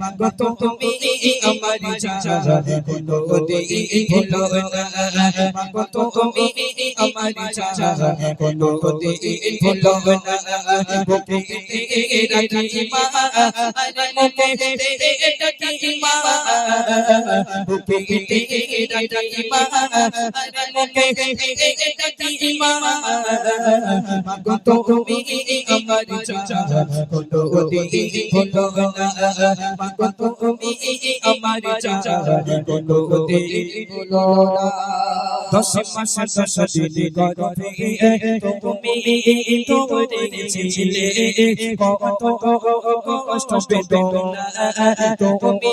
মাগো তুমি আমার কোনো দিন ভুলো না মাগো তুমি আমার কোনো দিন ভুলো না বুকে রাখি মা মুখে রাখি মা বুকে রাখি মা? মুখে রাখি মা? মাগো তুমি আমার জান কোনো দিন ভুলো না মাগো তুমি আমার জান কোনো দিন ভুলো দশ মাস দশ দিন গর্ভে তুমি ধরেছিলে কত কষ্ট বেদনা। তুমি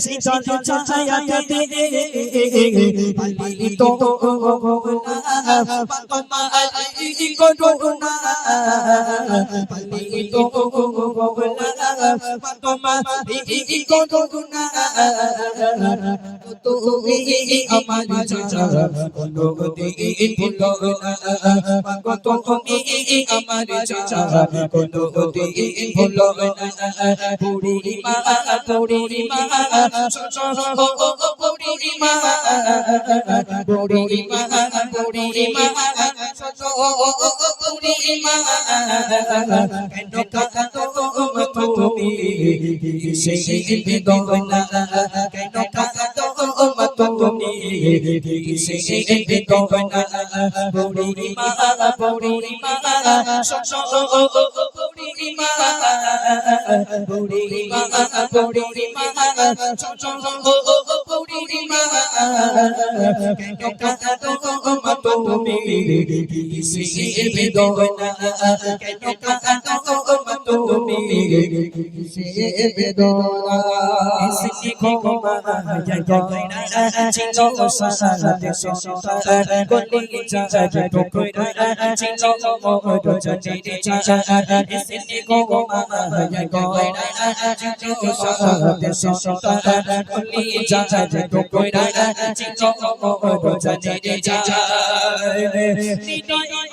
শীতল ছায়াতে পালিত পালিত মালি করুণা তুমি আমার কোনো দিন ভুলো না তুমি আমার জানা কোনো দিন ভুলো না বুড়ি মা বুড়ি মা বুড়ি মা বুড়ি মা বুড়ি মা বুড়ি মা কেন কাঁদো তুমি সেই বেদনা কেন কাঁদো তুমি সেই বেদনা বুড়ি মা বুড়ি মা বুড়ি মা বুড়ি মা বুড়ি মা বুড়ি মা কেন কাঁদো তুমি সেই বেদনা কেন কাঁদো তুমি সেই বেদনা ইসি ঘুমা যায় গয়না চিনো সারাতে সস্তা গলি যায় টুকরা চিনো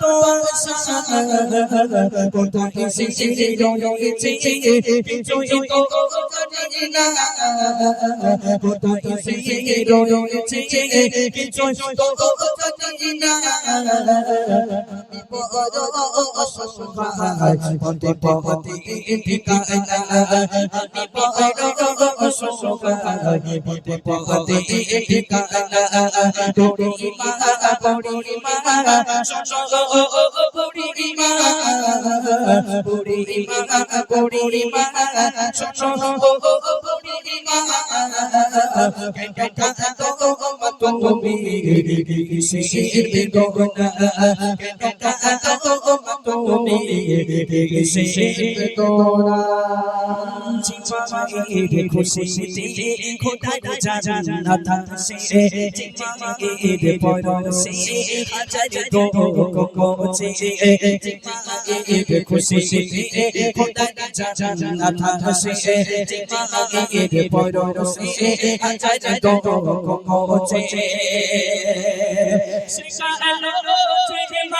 পথে পথে ঠিকানা আমি বড় অসহায় পথে পথে ঠিকানা তোরি মা পড়ি মা পড়ি মা পড়ি মা পড়ি মা পড়ি মা কেন তুমি কিসের বেদনা তুমি কিসের বেদনা জীবনের খুশিতে খোদা জান্নাত। আসে জীবনের পরশে হাজার দোকোচে জীবনের খুশিতে খোদা জান্নাত। আসে জীবনের পরশে হাজার দোকোচে শিশালো চেমা পরনের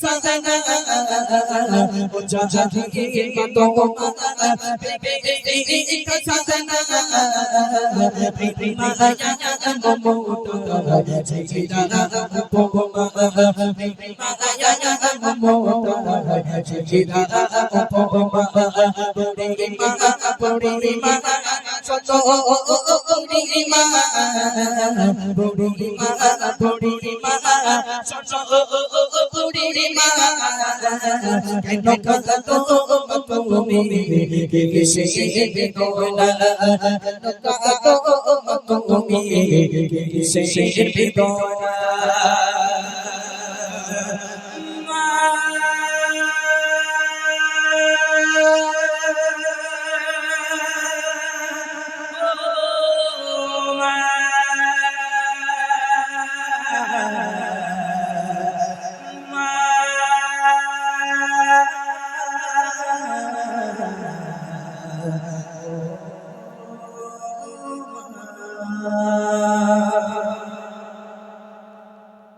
জাজা মত পেপে সাধনা জিরা উপমা পূর্ণিমা পূর্ণিমা সত পূর্ণিমা পূর্ণিমা পূর্ণিমা সত পূর্ণিমা কেন কত তুমি কিসে বেদনা কত তুমি